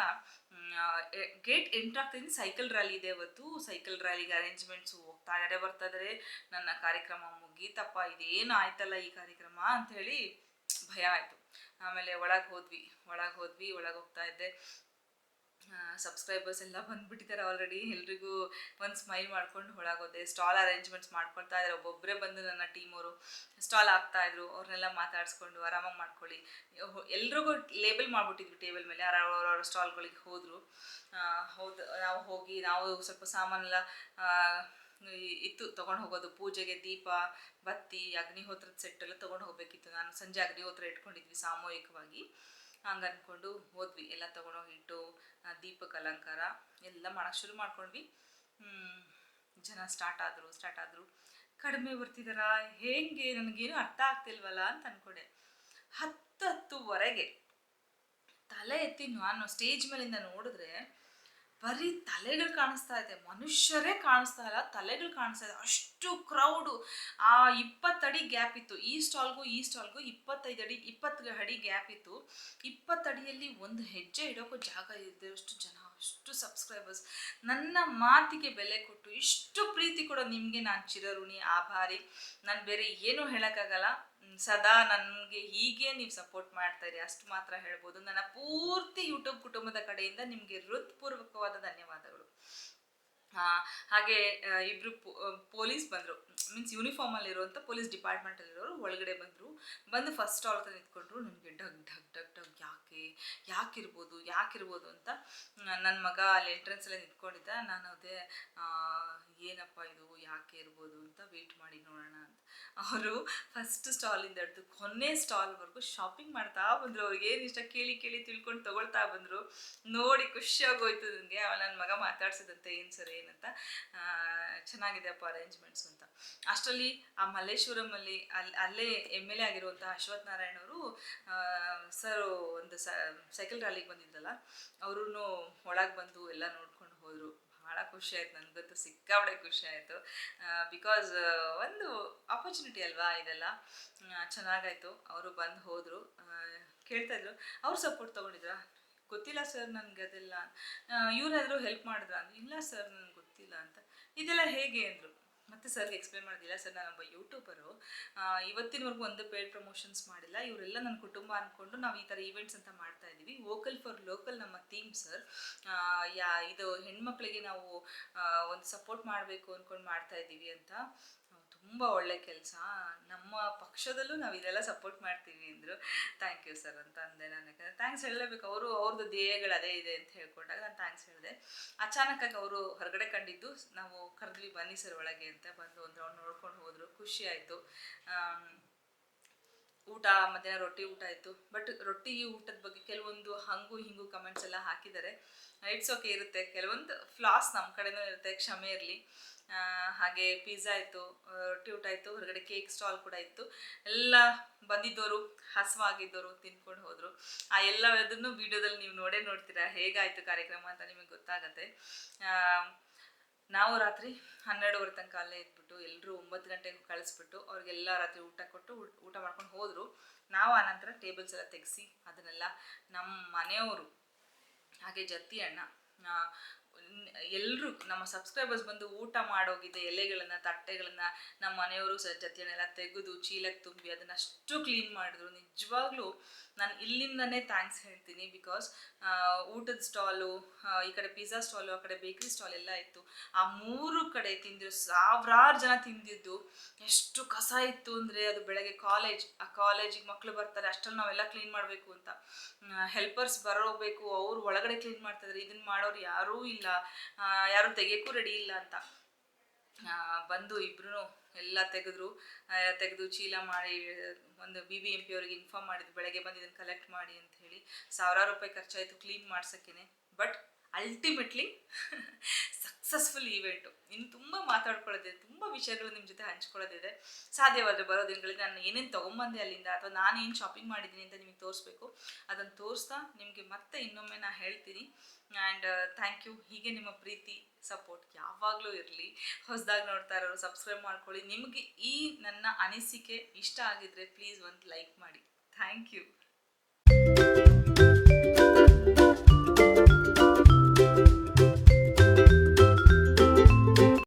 ಗೇಟ್ ಎಂಟ್ರಾಗ್ತಿದ್ದೀನಿ ಸೈಕಲ್ ರ್ಯಾಲಿ ಇದೆ ಇವತ್ತು. ಸೈಕಲ್ ರ್ಯಾಲಿಗೆ ಅರೇಂಜ್ಮೆಂಟ್ಸು ಹೋಗ್ತಾ ಇದ್ದಾರೆ. ಬರ್ತಾ ಇದ್ದಾರೆ. ನನ್ನ ಕಾರ್ಯಕ್ರಮ ಮುಗೀತಪ್ಪ. ಇದೇನು ಆಯ್ತಲ್ಲ ಈ ಕಾರ್ಯಕ್ರಮ ಅಂಥೇಳಿ ಭಯ ಆಯಿತು. ಆಮೇಲೆ ಒಳಗೆ ಹೋದ್ವಿ. ಒಳಗೆ ಹೋದ್ವಿ. ಒಳಗೆ ಹೋಗ್ತಾ ಇದ್ದೆ. ಸಬ್ಸ್ಕ್ರೈಬರ್ಸ್ ಎಲ್ಲ ಬಂದ್ಬಿಟ್ಟಿದ್ದಾರೆ ಆಲ್ರೆಡಿ ಎಲ್ರಿಗೂ ಒಂದು ಸ್ಮೈಲ್ ಮಾಡ್ಕೊಂಡು ಒಳಗೋದೆ ಸ್ಟಾಲ್ ಅರೇಂಜ್ಮೆಂಟ್ಸ್ ಮಾಡ್ಕೊಳ್ತಾ ಇದ್ದಾರೆ ಒಬ್ಬೊಬ್ಬರೇ ಬಂದು ನನ್ನ ಟೀಮವರು ಸ್ಟಾಲ್ ಆಗ್ತಾಯಿದ್ರು ಅವ್ರನ್ನೆಲ್ಲ ಮಾತಾಡಿಸ್ಕೊಂಡು ಆರಾಮಾಗಿ ಮಾಡ್ಕೊಳ್ಳಿ. ಎಲ್ರಿಗೂ ಲೇಬಲ್ ಮಾಡಿಬಿಟ್ಟಿದ್ವಿ ಟೇಬಲ್ ಮೇಲೆ ಅವ್ರವ್ರ ಸ್ಟಾಲ್ಗಳಿಗೆ ಹೋದರು. ಹೌದು, ನಾವು ಹೋಗಿ, ನಾವು ಸ್ವಲ್ಪ ಸಾಮಾನೆಲ್ಲ ಇತ್ತು, ತೊಗೊಂಡು ಹೋಗೋದು. ಪೂಜೆಗೆ ದೀಪ, ಬತ್ತಿ, ಅಗ್ನಿಹೋತ್ರದ ಸೆಟ್ ಎಲ್ಲ ತೊಗೊಂಡು ಹೋಗಬೇಕಿತ್ತು. ನಾನು ಸಂಜೆ ಅಗ್ನಿಹೋತ್ರ ಇಟ್ಕೊಂಡಿದ್ವಿ ಸಾಮೂಹಿಕವಾಗಿ. ಹಂಗೆ ಅಂದ್ಕೊಂಡು ಹೋದ್ವಿ. ಎಲ್ಲ ತೊಗೊಂಡೋಗಿ ಇಟ್ಟು ದೀಪಕ ದೀಪಕ್ಕೆ ಅಲಂಕಾರ ಎಲ್ಲ ಮಾಡೋಕ್ಕೆ ಶುರು ಮಾಡ್ಕೊಂಡ್ವಿ. ಜನ ಸ್ಟಾರ್ಟ್ ಆದರು ಸ್ಟಾರ್ಟ್ ಆದರು. ಕಡಿಮೆ ಬರ್ತಿದಾರ? ಹೇಗೆ? ನನಗೇನು ಅರ್ಥ ಆಗ್ತಿಲ್ವಲ್ಲ ಅಂತ ಅಂದ್ಕೊಂಡೆ ಹತ್ತು ಹತ್ತುವರೆಗೆ ತಲೆ ಎತ್ತಿ ನಾನು ಸ್ಟೇಜ್ ಮೇಲಿಂದ ನೋಡಿದ್ರೆ ಬರೀ ತಲೆಗಳು ಕಾಣಿಸ್ತಾ ಇದೆ, ಮನುಷ್ಯರೇ ಕಾಣಿಸ್ತಾ ಇಲ್ಲ, ತಲೆಗಳು ಕಾಣಿಸ್ತಾ ಇದೆ. ಅಷ್ಟು ಕ್ರೌಡು ಆ ಇಪ್ಪತ್ತಡಿ ಗ್ಯಾಪ್ ಇತ್ತು. ಈ ಸ್ಟಾಲ್ಗೂ ಈ ಸ್ಟಾಲ್ಗೂ ಇಪ್ಪತ್ತೈದು ಅಡಿ ಇಪ್ಪತ್ತು ಅಡಿ ಗ್ಯಾಪ್ ಇತ್ತು. ಇಪ್ಪತ್ತಡಿಯಲ್ಲಿ ಒಂದು ಹೆಜ್ಜೆ ಇಡೋಕ್ಕೂ ಜಾಗ ಇದ್ದಷ್ಟು ಜನ, ಅಷ್ಟು ಸಬ್ಸ್ಕ್ರೈಬರ್ಸ್ ನನ್ನ ಮಾತಿಗೆ ಬೆಲೆ ಕೊಟ್ಟು ಇಷ್ಟು ಪ್ರೀತಿ ಕೊಡೋ ನಿಮಗೆ ನಾನು ಚಿರಋಣಿ, ಆಭಾರಿ. ನಾನು ಬೇರೆ ಏನೂ ಹೇಳೋಕ್ಕಾಗಲ್ಲ. ಸದಾ ನನಗೆ ಹೀಗೆ ನೀವು ಸಪೋರ್ಟ್ ಮಾಡ್ತಾ ಇರಿ, ಅಷ್ಟು ಮಾತ್ರ ಹೇಳ್ಬೋದು. ನನ್ನ ಪೂರ್ತಿ ಯೂಟ್ಯೂಬ್ ಕುಟುಂಬದ ಕಡೆಯಿಂದ ನಿಮಗೆ ಹೃತ್ಪೂರ್ವಕವಾದ ಧನ್ಯವಾದಗಳು. ಹಾಗೆ ಇಬ್ರು ಪೊಲೀಸ್ ಬಂದರು. ಮೀನ್ಸ್ ಯೂನಿಫಾರ್ಮಲ್ಲಿ ಇರುವಂಥ ಪೊಲೀಸ್ ಡಿಪಾರ್ಟ್ಮೆಂಟ್ ಅಲ್ಲಿರೋರು ಒಳಗಡೆ ಬಂದರು. ಬಂದು ಫಸ್ಟ್ ಆಲ್ ಹತ್ರ ನಿಂತ್ಕೊಂಡ್ರು. ನನಗೆ ಡಗ್ ಡಗ್ ಡಗ್ ಡಗ್ ಯಾಕೆ, ಯಾಕಿರ್ಬೋದು ಯಾಕಿರ್ಬೋದು ಅಂತ ನನ್ನ ಮಗ ಅಲ್ಲಿ ಎಂಟ್ರೆನ್ಸಲ್ಲೇ ನಿಂತ್ಕೊಂಡಿದ್ದ. ನಾನು ಅದೇ ಏನಪ್ಪ ಇದು, ಯಾಕೆ ಇರ್ಬೋದು ಅಂತ ವೇಟ್ ಮಾಡಿ ನೋಡೋಣ ಅಂತ. ಅವರು ಫಸ್ಟ್ ಸ್ಟಾಲಿಂದ ಹಿಡಿದು ಕೊನೆ ಸ್ಟಾಲ್ವರೆಗೂ ಶಾಪಿಂಗ್ ಮಾಡ್ತಾ ಬಂದರು. ಅವ್ರಿಗೆ ಏನು ಇಷ್ಟ ಕೇಳಿ ಕೇಳಿ ತಿಳ್ಕೊಂಡು ತಗೊಳ್ತಾ ಬಂದರು. ನೋಡಿ ಖುಷಿಯಾಗೋಯ್ತು ನನಗೆ. ಆಮೇಲೆ ನನ್ನ ಮಗ ಮಾತಾಡ್ಸಿದಂತೆ, ಏನು ಸರ್ ಏನಂತ ಚೆನ್ನಾಗಿದೆ ಅಪ್ಪ ಅರೇಂಜ್ಮೆಂಟ್ಸ್ ಅಂತ. ಅಷ್ಟರಲ್ಲಿ ಆ ಮಲ್ಲೇಶ್ವರಮಲ್ಲಿ ಅಲ್ಲಿ ಅಲ್ಲೇ ಎಂ ಎಲ್ ಎ ಆಗಿರುವಂಥ ಅಶ್ವಥ್ ನಾರಾಯಣ್ ಅವರು ಸರ್ ಒಂದು ಸೈಕಲ್ ರ್ಯಾಲಿಗೆ ಬಂದಿದ್ದಲ್ಲ. ಅವರು ಒಳಗೆ ಬಂದು ಎಲ್ಲ ನೋಡ್ಕೊಂಡು ಹೋದರು. ಭಾಳ ಖುಷಿ ಆಯ್ತು ನನಗಂತೂ ಸಿಕ್ಕಾಬಡೆ ಖುಷಿ ಆಯಿತು. ಬಿಕಾಸ್ ಒಂದು ಆಪರ್ಚುನಿಟಿ ಅಲ್ವಾ ಇದೆಲ್ಲ? ಚೆನ್ನಾಗಾಯ್ತು. ಅವರು ಬಂದು ಹೋದರು. ಕೇಳ್ತಾಯಿದ್ರು ಅವ್ರು ಸಪೋರ್ಟ್ ತೊಗೊಂಡಿದ್ರ? ಗೊತ್ತಿಲ್ಲ ಸರ್ ನನಗೆ ಅದೆಲ್ಲ. ಇವ್ರಾದರೂ ಹೆಲ್ಪ್ ಮಾಡಿದ್ರ? ಇಲ್ಲ ಸರ್ ನನಗೆ ಗೊತ್ತಿಲ್ಲ ಅಂತ. ಇದೆಲ್ಲ ಹೇಗೆ ಅಂದರು? ಮತ್ತೆ ಸರ್ಗೆ ಎಕ್ಸ್ಪ್ಲೇನ್ ಮಾಡೋದಿಲ್ಲ ಸರ್ ನಾನೊಬ್ಬ ಯೂಟ್ಯೂಬರು ಇವತ್ತಿನವರೆಗೂ ಒಂದು ಪೇಡ್ ಪ್ರಮೋಷನ್ಸ್ ಮಾಡಿಲ್ಲ. ಇವರೆಲ್ಲ ನನ್ನ ಕುಟುಂಬ ಅಂದ್ಕೊಂಡು ನಾವು ಈ ಥರ ಈವೆಂಟ್ಸ್ ಅಂತ ಮಾಡ್ತಾ ಇದ್ದೀವಿ. ವೋಕಲ್ ಫಾರ್ ಲೋಕಲ್ ನಮ್ಮ ಥೀಮ್ ಸರ್ ಯಾ, ಇದು ಹೆಣ್ಮಕ್ಳಿಗೆ ನಾವು ಒಂದು ಸಪೋರ್ಟ್ ಮಾಡಬೇಕು ಅಂದ್ಕೊಂಡು ಮಾಡ್ತಾ ಇದ್ದೀವಿ ಅಂತ. ತುಂಬ ಒಳ್ಳೆ ಕೆಲಸ. ನಮ್ಮ ಪಕ್ಷದಲ್ಲೂ ನಾವು ಇದೆಲ್ಲ ಸಪೋರ್ಟ್ ಮಾಡ್ತೀವಿ ಅಂದರು. ಥ್ಯಾಂಕ್ ಯು ಸರ್ ಅಂತ ಅಂದೆ ನಾನು. ಥ್ಯಾಂಕ್ಸ್ ಹೇಳಲೇಬೇಕು. ಅವರು ಅವ್ರದ್ದು ಧ್ಯೇಯಗಳು ಅದೇ ಇದೆ ಅಂತ ಹೇಳ್ಕೊಂಡಾಗ ನಾನು ಥ್ಯಾಂಕ್ಸ್ ಹೇಳಿದೆ. ಅಚಾನಕ್ಕಾಗಿ ಅವರು ಹೊರಗಡೆ ಕಂಡಿದ್ದು, ನಾವು ಕರೆದ್ವಿ ಬನ್ನಿ ಸರ್ ಒಳಗೆ ಅಂತ ಬಂದು ಒಂದು ರೌಂಡ್ ನೋಡ್ಕೊಂಡು ಹೋದರು. ಖುಷಿ ಆಯಿತು. ಊಟ, ಮಧ್ಯಾಹ್ನ ರೊಟ್ಟಿ ಊಟ ಆಯಿತು. ಬಟ್ ರೊಟ್ಟಿ ಊಟದ ಬಗ್ಗೆ ಕೆಲವೊಂದು ಹಂಗು ಹಿಂಗು ಕಮೆಂಟ್ಸ್ ಎಲ್ಲ ಹಾಕಿದ್ದಾರೆ. ಇಟ್ಸ್ ಓಕೆ ಇರುತ್ತೆ. ಕೆಲವೊಂದು ಫ್ಲಾಸ್ ನಮ್ಮ ಕಡೆನೂ ಇರುತ್ತೆ, ಕ್ಷಮೆ ಇರಲಿ. ಹಾಗೆ ಪಿಜ್ಜಾ ಇತ್ತು ಟ್ಯೂಟ್ ಇತ್ತು ಹೊರಗಡೆ ಕೇಕ್ ಸ್ಟಾಲ್ ಕೂಡ ಇತ್ತು. ಎಲ್ಲ ಬಂದಿದ್ದವರು ಹಸವಾಗಿದ್ದವರು ತಿನ್ಕೊಂಡು ಹೋದರು. ಆ ಎಲ್ಲದನ್ನು ವಿಡಿಯೋದಲ್ಲಿ ನೀವು ನೋಡೇ ನೋಡ್ತೀರಾ, ಹೇಗಾಯಿತು ಕಾರ್ಯಕ್ರಮ ಅಂತ ನಿಮಗೆ ಗೊತ್ತಾಗತ್ತೆ. ನಾವು ರಾತ್ರಿ ಹನ್ನೆರಡುವರೆ ತನಕ ಅಲ್ಲೇ ಇದ್ಬಿಟ್ಟು ಎಲ್ಲರೂ ಒಂಬತ್ತು ಗಂಟೆಗೆ ಕಳಿಸ್ಬಿಟ್ಟು, ಅವ್ರಿಗೆಲ್ಲ ರಾತ್ರಿ ಊಟ ಕೊಟ್ಟು ಊಟ- ಊಟ ಮಾಡ್ಕೊಂಡು ಹೋದರು. ನಾವು ಆನಂತರ ಟೇಬಲ್ಸ್ ಎಲ್ಲ ತೆಗೆಸಿ, ಅದನ್ನೆಲ್ಲ ನಮ್ಮ ಮನೆಯವರು, ಹಾಗೆ ಜತ್ತಿ ಅಣ್ಣ ಎಲ್ಲರೂ ನಮ್ಮ ಸಬ್ಸ್ಕ್ರೈಬರ್ಸ್ ಬಂದು ಊಟ ಮಾಡೋಗಿದೆ, ಎಲೆಗಳನ್ನು, ತಟ್ಟೆಗಳನ್ನು ನಮ್ಮ ಮನೆಯವರು ಸ ತೆಗೆದು ಚೀಲಕ್ಕೆ ತುಂಬಿ ಅದನ್ನ ಅಷ್ಟು ಕ್ಲೀನ್ ಮಾಡಿದ್ರು. ನಿಜವಾಗ್ಲೂ ನಾನು ಇಲ್ಲಿಂದನೇ ಥ್ಯಾಂಕ್ಸ್ ಹೇಳ್ತೀನಿ ಬಿಕಾಸ್ ಊಟದ ಸ್ಟಾಲು ಈ ಕಡೆ ಪಿಜ್ಜಾ ಸ್ಟಾಲು ಆ ಕಡೆ ಬೇಕ್ರಿ ಸ್ಟಾಲ್ ಎಲ್ಲ ಇತ್ತು. ಆ ಮೂರು ಕಡೆ ತಿಂದಿರೋ ಸಾವಿರಾರು ಜನ ತಿಂದಿದ್ದು. ಎಷ್ಟು ಕಸ ಇತ್ತು ಅಂದರೆ ಅದು ಬೆಳಗ್ಗೆ ಕಾಲೇಜ್ ಆ ಕಾಲೇಜಿಗೆ ಮಕ್ಕಳು ಬರ್ತಾರೆ, ಅಷ್ಟರಲ್ಲಿ ನಾವೆಲ್ಲ ಕ್ಲೀನ್ ಮಾಡಬೇಕು ಅಂತ. ಹೆಲ್ಪರ್ಸ್ ಬರೋಬೇಕು, ಅವ್ರು ಒಳಗಡೆ ಕ್ಲೀನ್ ಮಾಡ್ತಾಯಿದ್ರೆ ಇದನ್ನು ಮಾಡೋರು ಯಾರೂ ಇಲ್ಲ. ಯಾರು ತೆಗಿಯೋಕ್ಕೂ ರೆಡಿ ಇಲ್ಲ ಅಂತ. ಬಂದು ಇಬ್ರು ಎಲ್ಲ ತೆಗೆದ್ರು. ತೆಗೆದು ಚೀಲ ಮಾಡಿ, ಒಂದು ಬಿ ಬಿ ಎಂ ಪಿ ಅವ್ರಿಗೆ ಇನ್ಫಾರ್ಮ್ ಮಾಡಿದ್ರು ಬೆಳಗ್ಗೆ ಬಂದು ಇದನ್ನು ಕಲೆಕ್ಟ್ ಮಾಡಿ ಅಂತ ಹೇಳಿ. ಸಾವಿರಾರು ರೂಪಾಯಿ ಖರ್ಚಾಯಿತು ಕ್ಲೀನ್ ಮಾಡ್ಸೋಕ್ಕೇನೆ. ಬಟ್ ಅಲ್ಟಿಮೇಟ್ಲಿ ಸಕ್ಸಸ್ಫುಲ್ ಈವೆಂಟು ಇನ್ನು ತುಂಬ ಮಾತಾಡ್ಕೊಳ್ಳೋದಿದೆ, ತುಂಬ ವಿಷಯಗಳು ನಿಮ್ಮ ಜೊತೆ ಹಂಚ್ಕೊಳ್ಳೋದಿದೆ. ಸಾಧ್ಯವಾದರೆ ಬರೋ ದಿನಗಳಲ್ಲಿ ನಾನು ಏನೇನು ತೊಗೊಂಬಂದೆ ಅಲ್ಲಿಂದ ಅಥವಾ ನಾನೇನು ಶಾಪಿಂಗ್ ಮಾಡಿದ್ದೀನಿ ಅಂತ ನಿಮಗೆ ತೋರಿಸ್ಬೇಕು. ಅದನ್ನು ತೋರಿಸ್ತಾ ನಿಮಗೆ ಮತ್ತೆ ಇನ್ನೊಮ್ಮೆ ನಾನು ಹೇಳ್ತೀನಿ. ಆ್ಯಂಡ್ ಥ್ಯಾಂಕ್ ಯು ಹೀಗೆ ನಿಮ್ಮ ಪ್ರೀತಿ ಸಪೋರ್ಟ್ ಯಾವಾಗಲೂ ಇರಲಿ. ಹೊಸದಾಗಿ ನೋಡ್ತಾ ಇರೋರು ಸಬ್ಸ್ಕ್ರೈಬ್ ಮಾಡ್ಕೊಳ್ಳಿ. ನಿಮಗೆ ಈ ನನ್ನ ಅನಿಸಿಕೆ ಇಷ್ಟ ಆಗಿದ್ದರೆ ಪ್ಲೀಸ್ ಒಂದು ಲೈಕ್ ಮಾಡಿ. Thank you